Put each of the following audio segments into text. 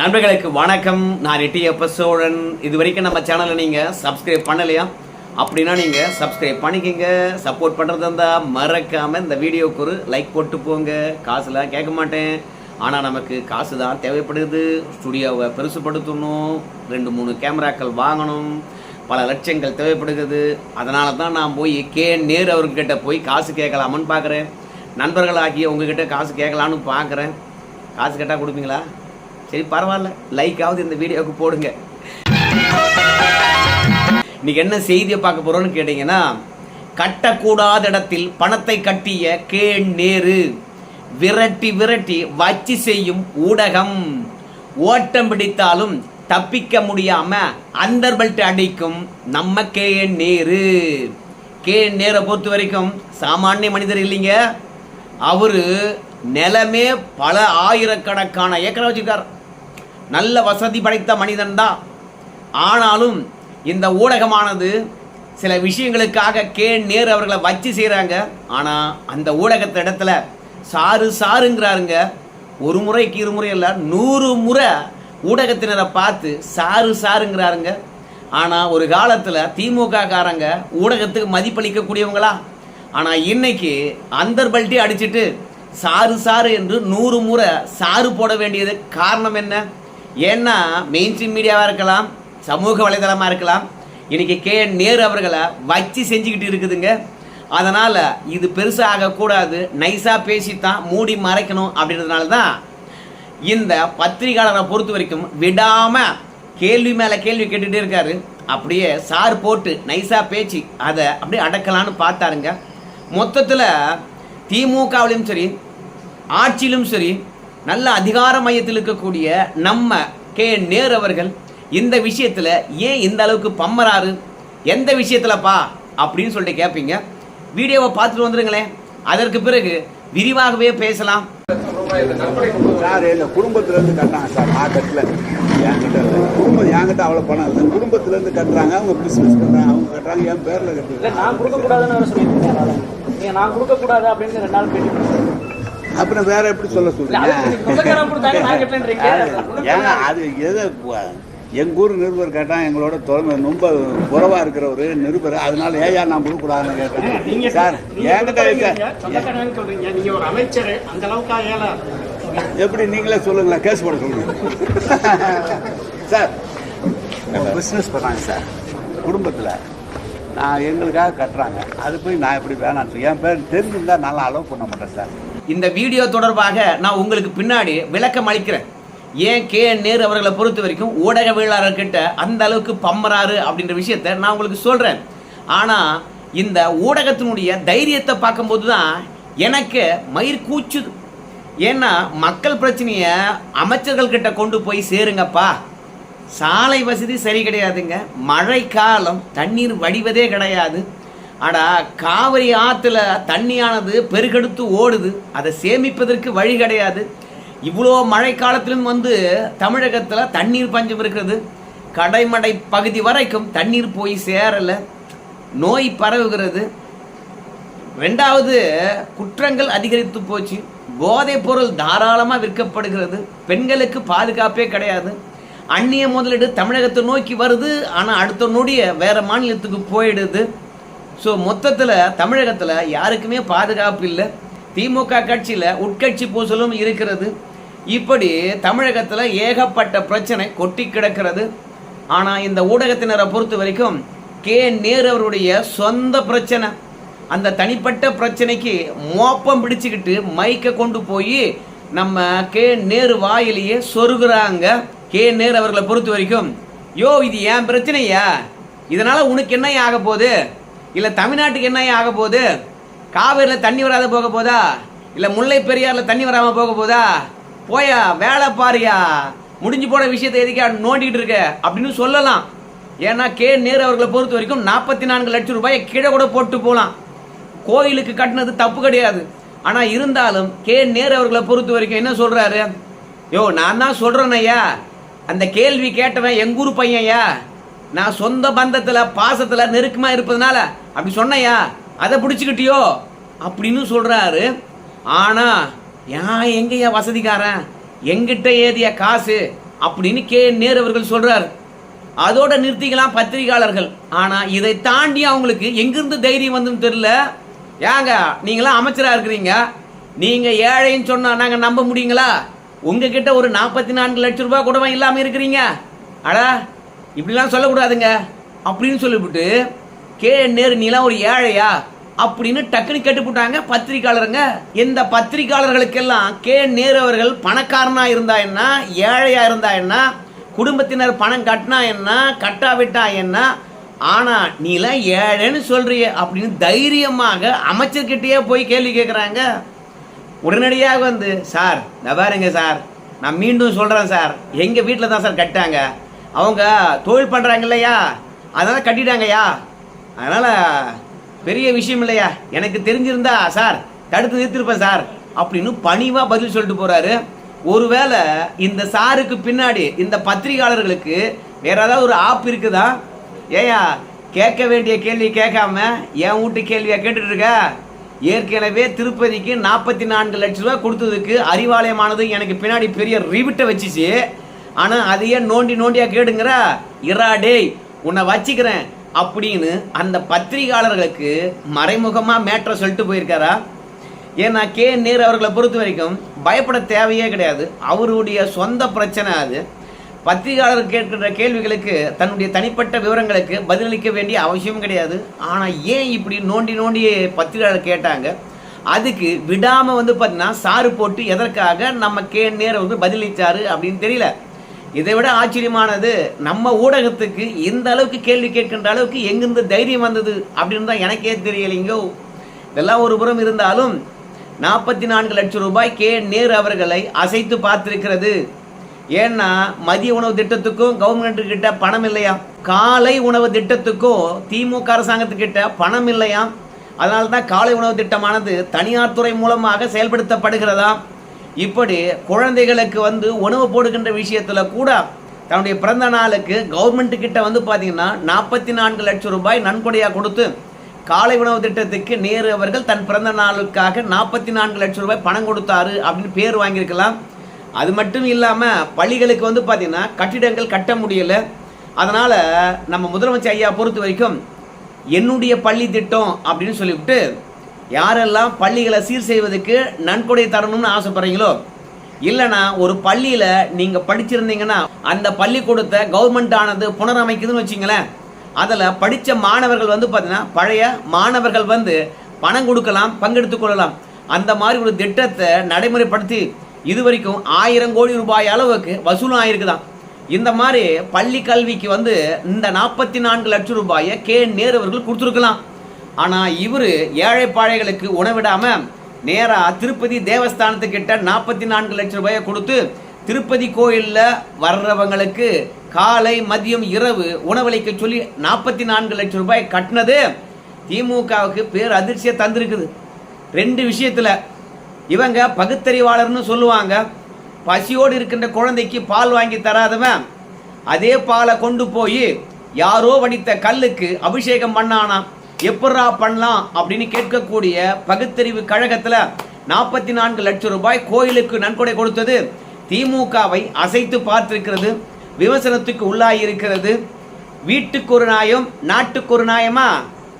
நண்பர்களுக்கு வணக்கம். நான் ரெட்டியப்ப சோழன் இது வரைக்கும் நம்ம சேனலை நீங்கள் சப்ஸ்கிரைப் பண்ணலையா? அப்படின்னா நீங்கள் சப்ஸ்கிரைப் பண்ணிக்கங்க. சப்போர்ட் பண்ணுறதா இருந்தால் மறக்காமல் இந்த வீடியோக்கு ஒரு லைக் போட்டு போங்க. காசுலாம் கேட்க மாட்டேன். ஆனால் நமக்கு காசு தான் தேவைப்படுது. ஸ்டுடியோவை பெருசுப்படுத்தணும். ரெண்டு மூணு கேமராக்கள் வாங்கணும். பல லட்சங்கள் தேவைப்படுகிறது. அதனால தான் நான் போய் கே. நேரு அவர்கிட்ட போய் காசு கேட்கலாமான்னு பார்க்குறேன் நண்பர்களாகிய உங்ககிட்ட காசு கேட்கலான்னு பார்க்குறேன் காசு கேட்டால் கொடுப்பீங்களா? சரி பரவாயில்ல. லைக்காவது இந்த வீடியோவுக்கு போடுங்க. இன்னைக்கு என்ன செய்தியை பார்க்க போறோம்னு கேட்டீங்கன்னா கட்டக்கூடாத இடத்தில் பணத்தை கட்டிய கே நேரு. விரட்டி விரட்டி வச்சு செய்யும் ஊடகம். ஓட்டம் பிடித்தாலும் தப்பிக்க முடியாம அண்டர்பெல்ட் அடிக்கும் நம்ம கே நேரு. கே நேரை பொறுத்த வரைக்கும் சாமானிய மனிதர் இல்லைங்க. அவரு நிலமே பல ஆயிரக்கணக்கான ஏக்கரை வச்சுருக்கார். நல்ல வசதி படைத்த மனிதன் தான் ஆனாலும் இந்த ஊடகமானது சில விஷயங்களுக்காக கே நேர் அவர்களை வச்சு செய்கிறாங்க ஆனால் அந்த ஊடகத்த இடத்துல சாரு சாருங்கிறாருங்க. ஒரு முறைக்கு இருமுறை இல்லை நூறு முறை ஊடகத்தினரை பார்த்து சாரு சாருங்கிறாருங்க. ஆனால் ஒரு காலத்தில் திமுக காரங்க ஊடகத்துக்கு மதிப்பளிக்கக்கூடியவங்களா? ஆனால் இன்னைக்கு அந்தர்பல்ட்டி அடிச்சுட்டு அடிச்சிட்டு சாரு சாரு என்று நூறு முறை சாரு போட வேண்டியது காரணம் என்ன? ஏன்னா மெயின் ஸ்ட்ரீம் மீடியாவாக இருக்கலாம் சமூக வலைதளமாக இருக்கலாம் இன்றைக்கி கே நேரு அவர்களை வச்சு செஞ்சுக்கிட்டு இருக்குதுங்க. அதனால் இது பெருசாக ஆகக்கூடாது நைஸாக பேசித்தான் மூடி மறைக்கணும் அப்படின்றதுனால தான் இந்த பத்திரிகையாளரை பொறுத்த வரைக்கும் விடாமல் கேள்வி மேலே கேள்வி கேட்டுகிட்டே இருக்காரு. அப்படியே சார் போட்டு நைஸாக பேச்சு அதை அப்படியே அடக்கலான்னு பார்த்தாருங்க. மொத்தத்தில் திமுகவிலும் சரி ஆட்சியிலும் சரி நல்ல அதிகார மையத்தில் இருக்கக்கூடிய நம்ம கே நேரு அவர்கள் இந்த விஷயத்துல ஏன் இந்த அளவுக்கு பம்மறாரு எந்த விஷயத்துலப்பா? அப்படின்னு சொல்லிட்டு கேட்பீங்க வீடியோவை பார்த்துட்டு வந்துருங்களேன். அதற்கு பிறகு விரிவாகவே பேசலாம். சார் எங்க குடும்பத்துல இருந்து கட்டுறாங்க சார் மார்க்கெட்ல என்கிட்ட இல்லை. குடும்பம் என்கிட்ட அவ்வளவு பணம் இல்லை. குடும்பத்துல இருந்து கட்டுறாங்க அவங்க பிசினஸ் பண்றாங்க அவங்க கட்டுறாங்க என் பேர்ல இல்ல கட்டுறாங்க நான் கொடுக்க கூடாதுன்னு வேற சொல்லியிருக்கேன் நீங்க நான் கொடுக்க கூடாது அப்படின்னு ரெண்டு நாள் பேட்டி அப்புறம் வேற எப்படி சொல்ல. சொல்றீங்க? ஏங்க அது எது எங்க ஊர் நிருபர் கேட்டா எங்களோட தொடர்ந்து ரொம்ப உறவா இருக்கிறவரு நிருபர். அதனால ஏயா நான் கொடுக்கூடாதுன்னு கேட்டேன்? சார் என்கிட்ட இருக்க சொந்தக்காரன்னு சொல்றீங்க. நீங்க ஒரு அமைச்சர் அந்த அளவுக்கு ஏழை. எப்படி நீங்களே சொல்லுங்களேன் கேஸ் போட சொல்லுங்க. சார் பிஸ்னஸ் பண்ணுறாங்க சார். குடும்பத்தில் நான் எங்களுக்காக கட்டுறாங்க. அது போய் நான் எப்படி வேணாம் என் பேர் தெரிஞ்சிருந்தா நல்லா அலோவ் பண்ண மாட்டேன் சார். இந்த வீடியோ தொடர்பாக நான் உங்களுக்கு பின்னாடி விளக்கம் அளிக்கிறேன். ஏன் கே நேரு அவர்களை பொறுத்த வரைக்கும் ஊடகவியலாளர்கிட்ட அந்த அளவுக்கு பம்பராரு அப்படின்ற விஷயத்த நான் உங்களுக்கு சொல்கிறேன் ஆனால் இந்த ஊடகத்தினுடைய தைரியத்தை பார்க்கும்போது தான் எனக்கு மயிர் கூச்சுது. ஏன்னா மக்கள் பிரச்சனையை அமைச்சர்கள்கிட்ட கொண்டு போய் சேருங்கப்பா. சாலை வசதி சரி கிடையாதுங்க. மழைக்காலம் தண்ணீர் வடிவதே கிடையாது. ஆனால் காவிரி ஆற்றுல தண்ணியானது பெருகெடுத்து ஓடுது. அதை சேமிப்பதற்கு வழி கிடையாது. இவ்வளோ மழை காலத்திலும் வந்து தமிழகத்தில் தண்ணீர் பஞ்சம் இருக்கிறது. கடைமடை பகுதி வரைக்கும் தண்ணீர் போய் சேரலை. நோய் பரவுகிறது. ரெண்டாவது குற்றங்கள் அதிகரித்து போச்சு. போதைப் பொருள் தாராளமாக விற்கப்படுகிறது. பெண்களுக்கு பாதுகாப்பே கிடையாது. அந்நிய முதலீடு தமிழகத்தை நோக்கி வருது. ஆனால் அடுத்த நொடிய வேறு மாநிலத்துக்கு போயிடுது. ஸோ மொத்தத்தில் தமிழகத்தில் யாருக்குமே பாதுகாப்பு இல்லை. திமுக கட்சியில் உட்கட்சி பூசலும் இருக்கிறது. இப்படி தமிழகத்தில் ஏகப்பட்ட பிரச்சனை கொட்டி கிடக்கிறது. ஆனால் இந்த ஊடகத்தினரை பொறுத்த வரைக்கும் கே. நேரு அவருடைய சொந்த பிரச்சனை. அந்த தனிப்பட்ட பிரச்சனைக்கு மோப்பம் பிடிச்சுக்கிட்டு மைக்கை கொண்டு போய் நம்ம கே. நேரு வாயிலேயே சொருகிறாங்க கே. நேரு அவர்களை பொறுத்த வரைக்கும். யோ இது ஏன் பிரச்சனையா? இதனால் உனக்கு என்ன ஆக போகுது? இல்ல தமிழ்நாட்டுக்கு என்ன ஆக போகுது? காவேரியில் தண்ணி வராத போக போதா? இல்ல முல்லை பெரியாரில் தண்ணி வராம போக போதா? போயா வேலை பாரியா. முடிஞ்சு போன விஷயத்தை எதுக்கே நோண்டிட்டு இருக்க? அப்படின்னு சொல்லலாம். ஏன்னா கே. நேரு அவர்களை பொறுத்த வரைக்கும் நாற்பத்தி நான்கு லட்சம் ரூபாயை கீழே கூட போட்டு போகலாம் கோயிலுக்கு கட்டினது தப்பு கிடையாது. ஆனால் இருந்தாலும் கே. நேரு அவர்களை பொறுத்த வரைக்கும் என்ன சொல்கிறாரு யோ நான் தான் சொல்றேன் ஐயா. அந்த கேள்வி கேட்டவன் எங்கூர் பையன்யா நான் சொந்த பந்தத்தில் பாசத்தில் நெருக்கமாக இருப்பதுனால அப்படி சொன்னையா? அதை பிடிச்சிக்கிட்டியோ? அப்படின்னு சொல்கிறாரு ஆனால் ஏன் எங்கேயா வசதிக்காரன்? எங்கிட்ட ஏதிய காசு? அப்படின்னு கே. என். நேரு அவர்கள் சொல்கிறார் அதோட நிறுத்திக்கலாம் பத்திரிகையாளர்கள். ஆனால் இதை தாண்டி அவங்களுக்கு எங்கிருந்து தைரியம் வந்துன்னு தெரியல. ஏங்க நீங்களாம் அமைச்சராக இருக்கிறீங்க. நீங்கள் ஏழைன்னு சொன்னால் நாங்கள் நம்ப முடியுங்களா? உங்ககிட்ட ஒரு நாற்பத்தி நான்கு லட்ச ரூபா கூடவா இல்லாமல் இருக்கிறீங்க. அடா இப்படிலாம் சொல்லக்கூடாதுங்க. அப்படின்னு சொல்லிவிட்டு கே. நேரு நீலாம் ஒரு ஏழையா? அப்படின்னு டக்குன்னு கேட்டுப்பட்டாங்க பத்திரிக்கையாளருங்க இந்த பத்திரிக்கையாளர்களுக்கெல்லாம் கே. நேரு அவர்கள் பணக்காரனா இருந்தா என்ன? ஏழையா இருந்தா என்ன? குடும்பத்தினர் பணம் கட்டினா என்ன? கட்டாவிட்டா என்ன? ஆனா நீலாம் ஏழைன்னு சொல்றிய அப்படின்னு தைரியமாக அமைச்சர்கிட்டயே போய் கேள்வி கேட்குறாங்க உடனடியாக வந்து சார் இந்த பாருங்க சார் நான் மீண்டும் சொல்கிறேன் சார். எங்கள் வீட்டில் தான் சார் கட்டாங்க. அவங்க தொழில் பண்ணுறாங்க இல்லையா அதனால் கட்டிட்டாங்கய்யா. அதனால் பெரிய விஷயம் இல்லையா? எனக்கு தெரிஞ்சிருந்தா சார் தடுத்து நிறுத்திருப்பேன் சார் அப்படின்னு பணிவாக பதில் சொல்லிட்டு போகிறாரு ஒருவேளை இந்த சாருக்கு பின்னாடி இந்த பத்திரிகையாளர்களுக்கு வேற ஏதாவது ஒரு ஆப் இருக்குதா? ஏயா கேட்க வேண்டிய கேள்வி கேட்காம என் வீட்டு கேள்வியாக கேட்டுட்டு இருக்க? ஏற்கனவே திருப்பதிக்கு நாற்பத்தி நான்கு லட்ச ரூபா கொடுத்ததுக்கு அறிவாலயமானது எனக்கு பின்னாடி பெரிய ரிவிட்டை வச்சிச்சு. ஆனா அதையே நோண்டி நோண்டியா கேடுங்கிற இரா டேய் உன்னை வச்சுக்கிறேன் அப்படின்னு அந்த பத்திரிகையாளர்களுக்கு மறைமுகமா மேட்ரை சொல்லிட்டு போயிருக்காரா? ஏன்னா கே. நேரு அவர்களை பொறுத்த வரைக்கும் பயப்பட தேவையே கிடையாது. அவருடைய சொந்த பிரச்சனை அது. பத்திரிகையாளர் கேட்கின்ற கேள்விகளுக்கு தன்னுடைய தனிப்பட்ட விவரங்களுக்கு பதிலளிக்க வேண்டிய அவசியம் கிடையாது. ஆனால் ஏன் இப்படி நோண்டி நோண்டி பத்திரிகையாளர் கேட்டாங்க? அதுக்கு விடாம வந்து பார்த்தீங்கன்னா சாறு போட்டு எதற்காக நம்ம கே. நேரு வந்து பதிலளிச்சாரு அப்படின்னு தெரியல. இதை விட ஆச்சரியமானது நம்ம ஊடகத்துக்கு இந்த அளவுக்கு கேள்வி கேட்கின்ற அளவுக்கு எங்கிருந்து தைரியம் வந்தது அப்படின்னு தான் எனக்கே தெரியலைங்கோ. இதெல்லாம் ஒரு புறம் இருந்தாலும் நாற்பத்தி நான்கு லட்சம் ரூபாய் கே. நேரு அவர்களை அசைத்து பார்த்திருக்கிறது. ஏன்னா மதிய உணவு திட்டத்துக்கும் கவர்மெண்ட் கிட்ட பணம் இல்லையா? காலை உணவு திட்டத்துக்கும் திமுக அரசாங்கத்துக்கிட்ட பணம் இல்லையா? அதனால தான் காலை உணவு திட்டமானது தனியார் துறை மூலமாக செயல்படுத்தப்படுகிறதா? இப்படி குழந்தைகளுக்கு வந்து உணவு போடுகின்ற விஷயத்தில் கூட தன்னுடைய பிறந்த நாளுக்கு கவர்மெண்ட் கிட்ட வந்து பார்த்தீங்கன்னா நாற்பத்தி நான்கு லட்சம் ரூபாய் நன்கொடையாக கொடுத்து காலை உணவு திட்டத்துக்கு நேரு அவர்கள் தன் பிறந்த நாளுக்காக நாற்பத்தி நான்கு லட்சம் ரூபாய் பணம் கொடுத்தாரு அப்படின்னு பேர் வாங்கியிருக்கலாம். அது மட்டும் இல்லாமல் பள்ளிகளுக்கு வந்து பார்த்தீங்கன்னா கட்டிடங்கள் கட்ட முடியலை. அதனால் நம்ம முதலமைச்சர் ஐயா பொறுத்த வரைக்கும் என்னுடைய பள்ளி திட்டம் அப்படின்னு சொல்லிவிட்டு யாரெல்லாம் பள்ளிகளை சீர் செய்வதற்கு நன்கொடை தரணும்னு ஆசைப்படுறீங்களோ? இல்லைனா ஒரு பள்ளியில் நீங்கள் படிச்சிருந்தீங்கன்னா அந்த பள்ளிக்கூடத்தை கவர்மெண்ட் ஆனது புனரமைக்குதுன்னு வச்சிங்களேன். அதில் படித்த மாணவர்கள் வந்து பார்த்தீங்கன்னா பழைய மாணவர்கள் வந்து பணம் கொடுக்கலாம் பங்கெடுத்துக் கொள்ளலாம். அந்த மாதிரி ஒரு திட்டத்தை நடைமுறைப்படுத்தி இது வரைக்கும் ஆயிரம் கோடி ரூபாய் அளவுக்கு வசூலும் ஆயிருக்குதான் இந்த மாதிரி பள்ளி கல்விக்கு வந்து இந்த நாற்பத்தி நான்கு லட்சம் ரூபாயை கே நேரு அவர்கள் கொடுத்துருக்கலாம். ஆனால் இவர் ஏழைப்பாழைகளுக்கு உணவிடாமல் நேராக திருப்பதி தேவஸ்தானத்துக்கிட்ட நாற்பத்தி நான்கு லட்சம் ரூபாயை கொடுத்து திருப்பதி கோயிலில் வர்றவங்களுக்கு காலை மதியம் இரவு உணவளிக்க சொல்லி நாற்பத்தி நான்கு லட்சம் ரூபாய் கட்டினது திமுகவுக்கு பேர் அதிர்ச்சியை தந்திருக்குது. ரெண்டு விஷயத்தில். இவங்க பகுத்தறிவாளர்னு சொல்லுவாங்க. பசியோடு இருக்கின்ற குழந்தைக்கு பால் வாங்கி தராதவன் அதே பாலை கொண்டு போய் யாரோ வடித்த கல்லுக்கு அபிஷேகம் பண்ணானாம். எப்படா பண்ணலாம் அப்படின்னு கேட்கக்கூடிய பகுத்தறிவு கழகத்துல நாற்பத்தி நான்கு லட்சம் ரூபாய் கோயிலுக்கு நன்கொடை கொடுத்தது. திமுகவை அசைத்து பார்த்திருக்கிறது. விமர்சனத்துக்கு உள்ளாயிருக்கிறது வீட்டுக்கு ஒரு நாயம் நாட்டுக்கு ஒரு நாயமா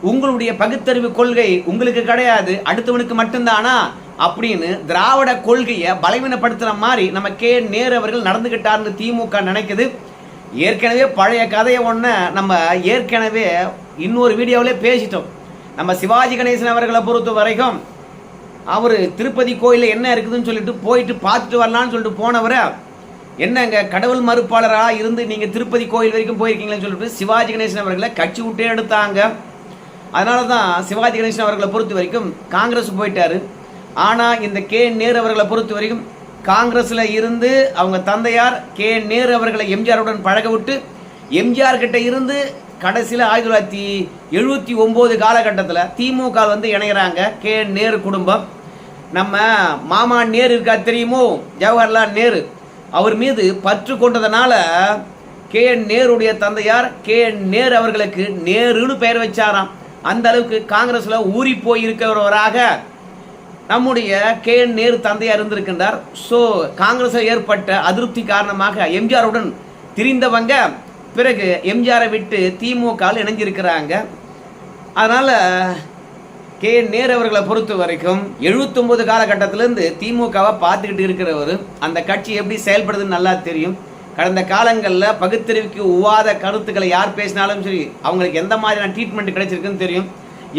உங்களுடைய பகுத்தறிவு கொள்கை உங்களுக்கு கிடையாது அடுத்தவனுக்கு மட்டும்தானா? அப்படின்னு திராவிட கொள்கையை பலவீனப்படுத்துற மாதிரி நம்ம கே. நேரு அவர்கள் நடந்துகிட்டார்னு திமுக நினைக்குது. ஏற்கனவே பழைய கதையை ஒன்று நம்ம ஏற்கனவே இன்னொரு வீடியோவிலே பேசிட்டோம். நம்ம சிவாஜி கணேசன் அவர்களை பொறுத்த வரைக்கும் அவர் திருப்பதி கோயிலில் என்ன இருக்குதுன்னு சொல்லிட்டு போயிட்டு பார்த்துட்டு வரலான்னு சொல்லிட்டு போனவரை என்னங்க கடவுள் மறுப்பாளராக இருந்து நீங்கள் திருப்பதி கோயில் வரைக்கும் போயிருக்கீங்களேன்னு சொல்லிட்டு சிவாஜி கணேசன் அவர்களை கட்சி விட்டே எடுத்தாங்க. அதனால தான் சிவாஜி கணேசன் அவர்களை பொறுத்த வரைக்கும் காங்கிரஸ் போயிட்டார். ஆனால் இந்த கே. நேரு அவர்களை பொறுத்த வரைக்கும் காங்கிரஸில் இருந்து அவங்க தந்தையார் கே. நேரு அவர்களை எம்ஜிஆருடன் பழக விட்டு எம்ஜிஆர் கிட்ட இருந்து கடைசியில் ஆயிரத்தி தொள்ளாயிரத்தி எழுபத்தி ஒம்பது காலகட்டத்தில் திமுக வந்து இணைகிறாங்க கே. நேரு குடும்பம். நம்ம மாமா நேரு இருக்கா தெரியுமோ? ஜவஹர்லால் நேரு. அவர் மீது பற்று கொண்டதுனால கே. நேருடைய தந்தையார் கே. நேரு அவர்களுக்கு நேருன்னு பெயர் வச்சாராம். அந்த அளவுக்கு காங்கிரஸில் ஊறி போய் இருக்கிறவராக நம்முடைய கே. என் நேரு தந்தையார் இருந்திருக்கின்றார். ஸோ காங்கிரஸில் ஏற்பட்ட அதிருப்தி காரணமாக எம்ஜிஆருடன் திரிந்தவங்க பிறகு எம்ஜிஆரை விட்டு திமுகவில் இணைஞ்சிருக்கிறாங்க. அதனால் கே என் நேரு அவர்களை பொறுத்த வரைக்கும் 79 காலகட்டத்திலேருந்து திமுகவை பார்த்துக்கிட்டு இருக்கிறவர். அந்த கட்சி எப்படி செயல்படுதுன்னு நல்லா தெரியும். கடந்த காலங்களில் பகுத்தறிவுக்கு உவாத கருத்துக்களை யார் பேசினாலும் சரி அவங்களுக்கு எந்த மாதிரியான ட்ரீட்மெண்ட் கிடைச்சிருக்குன்னு தெரியும்.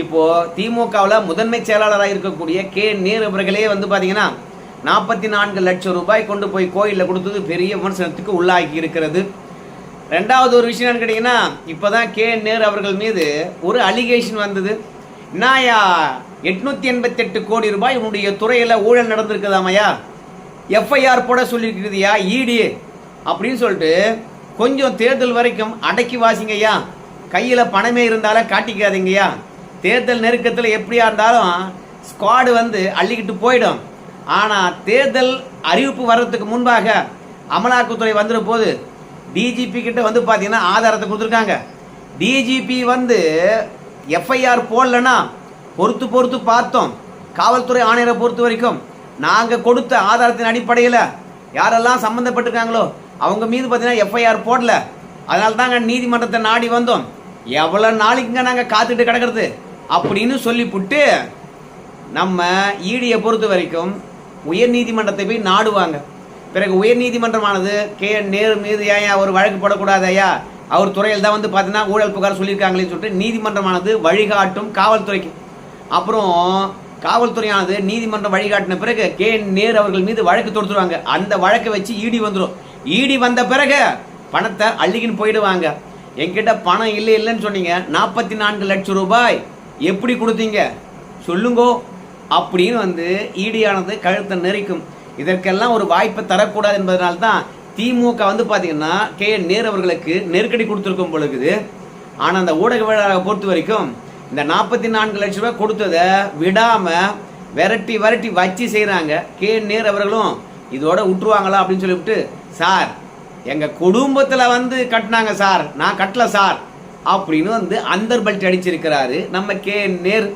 இப்போது திமுகவில் முதன்மை செயலாளராக இருக்கக்கூடிய கே நேரு அவர்களே வந்து பார்த்தீங்கன்னா நாற்பத்தி நான்கு லட்சம் ரூபாய் கொண்டு போய் கோயிலில் கொடுத்தது பெரிய விமர்சனத்துக்கு உள்ளாகி இருக்கிறது. ரெண்டாவது ஒரு விஷயம் என்னன்னு கேட்டிங்கன்னா இப்போ தான் கே நேரு அவர்கள் மீது ஒரு அலிகேஷன் வந்தது. நாயா எட்நூத்தி எண்பத்தெட்டு கோடி ரூபாய் உன்னுடைய துறையில் ஊழல் நடந்திருக்குதாமையா? எஃப்ஐஆர் போட சொல்லியிருக்குதுயா இடி அப்படின்னு சொல்லிட்டு கொஞ்சம் தேர்தல் வரைக்கும் அடக்கி வாசிங்கய்யா. கையில் பணமே இருந்தாலும் காட்டிக்காதீங்கய்யா. தேர்தல் நெருக்கத்தில் எப்படியா இருந்தாலும் ஸ்குவாடு வந்து அள்ளிக்கிட்டு போயிடும். ஆனால் தேர்தல் அறிவிப்பு வர்றதுக்கு முன்பாக அமலாக்கத்துறை வந்துடும் போது டிஜிபி கிட்ட வந்து பார்த்தீங்கன்னா ஆதாரத்தை கொடுத்துருக்காங்க. டிஜிபி வந்து எஃப்ஐஆர் போடலன்னா பொறுத்து பொறுத்து பார்த்தோம். காவல்துறை ஆணையரை பொறுத்த வரைக்கும் நாங்கள் கொடுத்த ஆதாரத்தின் அடிப்படையில் யாரெல்லாம் சம்மந்தப்பட்டிருக்காங்களோ அவங்க மீது பார்த்தீங்கன்னா எஃப்ஐஆர் போடல. அதனால தாங்க நீதிமன்றத்தை நாடி வந்தோம். எவ்வளோ நாளைக்குங்க நாங்கள் காத்துட்டு கிடக்கிறது? அப்படின்னு சொல்லிப்புட்டு நம்ம ஈடியை பொறுத்த வரைக்கும் உயர் நீதிமன்றத்தை போய் நாடுவாங்க. பிறகு உயர் நீதிமன்றமானது கே. என். நேரு மீது ஏன் ஒரு வழக்கு போடக்கூடாது ஐயா? அவர் துறையில் தான் வந்து பார்த்தீங்கன்னா ஊழல் புகார் சொல்லியிருக்காங்களேன்னு சொல்லிட்டு நீதிமன்றமானது வழிகாட்டும் காவல்துறைக்கு. அப்புறம் காவல்துறையானது நீதிமன்றம் வழிகாட்டின பிறகு கே. என். நேரு அவர்கள் மீது வழக்கு தொடுத்துருவாங்க. அந்த வழக்கை வச்சு ஈடி வந்துடும் ஈடி வந்த பிறகு பணத்தை அள்ளிக்கின்னு போயிடுவாங்க. என்கிட்ட பணம் இல்லை இல்லைன்னு சொன்னீங்க. நாற்பத்தி நான்கு லட்சம் ரூபாய் எப்படி கொடுத்தீங்க? சொல்லுங்கோ. அப்படின்னு வந்து ஈடியானது கழுத்தை நெறிக்கும் இதற்கெல்லாம் ஒரு வாய்ப்பை தரக்கூடாது என்பதனால தான் திமுக வந்து பார்த்தீங்கன்னா கே என் நேரு அவர்களுக்கு நெருக்கடி கொடுத்துருக்கும் பொழுது ஆனால் அந்த ஊடகவியலாளரை பொறுத்த வரைக்கும் இந்த நாற்பத்தி நான்கு லட்ச ரூபாய் கொடுத்ததை விடாமல் விரட்டி விரட்டி வச்சு செய்கிறாங்க கே என் நேரு அவர்களும் இதோட விட்டுருவாங்களா அப்படின்னு சொல்லிவிட்டு சார் எங்கள் குடும்பத்தில் வந்து கட்டினாங்க சார் நான் கட்டல சார் அப்படின்னு வந்து அந்தர் பல்ட்டி அடிச்சிருக்கிறாரு நம்ம கே என் நேர்.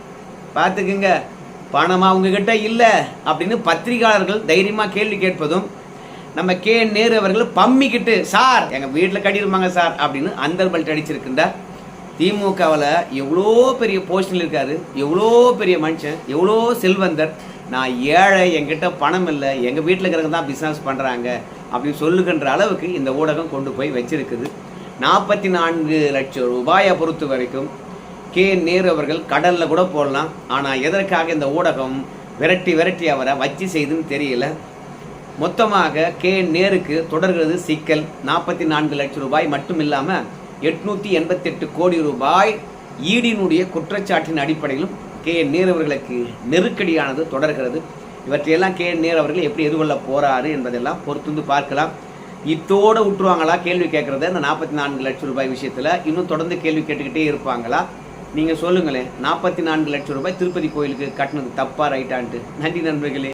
பார்த்துக்குங்க. பணம் அவங்கக்கிட்ட இல்லை அப்படின்னு பத்திரிகையாளர்கள் தைரியமாக கேள்வி கேட்பதும் நம்ம கே நேரு அவர்கள் பம்மிக்கிட்டு சார் எங்கள் வீட்டில் கட்டியிருப்பாங்க சார் அப்படின்னு அந்தர் பல்ட்டி அடிச்சிருக்கின்றார் திமுகவில் எவ்வளோ பெரிய போஸ்டில் இருக்காரு எவ்வளோ பெரிய மனுஷன் எவ்வளோ செல்வந்தர் நான் ஏழை என்கிட்ட பணம் இல்லை எங்கள் வீட்டில் இருக்கிறவங்க தான் பிஸ்னஸ் பண்ணுறாங்க அப்படின்னு சொல்லுகின்ற அளவுக்கு இந்த ஊடகம் கொண்டு போய் வச்சிருக்குது. நாற்பத்தி நான்கு லட்சம் ரூபாயை பொறுத்த வரைக்கும் கே நேரு அவர்கள் கடலில் கூட போடலாம். ஆனால் எதற்காக இந்த ஊடகம் விரட்டி விரட்டி அவரை வச்சு செய்துன்னு தெரியல. மொத்தமாக கே நேருக்கு தொடர்கிறது சிக்கல். நாற்பத்தி நான்கு லட்சம் ரூபாய் மட்டும் இல்லாமல் எட்நூற்றி எண்பத்தெட்டு கோடி ரூபாய் ஈடினுடைய குற்றச்சாட்டின் அடிப்படையிலும் கே நேர் அவர்களுக்கு நெருக்கடியானது தொடர்கிறது. இவற்றையெல்லாம் கே நேர் அவர்கள் எப்படி எதிர்கொள்ள போகிறாரு என்பதெல்லாம் பொறுத்து பார்க்கலாம். இத்தோடு விட்டுருவாங்களா கேள்வி கேட்குறது இந்த நாற்பத்தி நான்கு லட்சம் ரூபாய் விஷயத்தில் இன்னும் தொடர்ந்து கேள்வி கேட்டுக்கிட்டே இருப்பாங்களா? நீங்கள் சொல்லுங்களேன் நாற்பத்தி நான்கு லட்சம் ரூபாய் திருப்பதி கோயிலுக்கு கட்டினது தப்பா ரைட்டான்ட்டு நன்றி நண்பர்களே.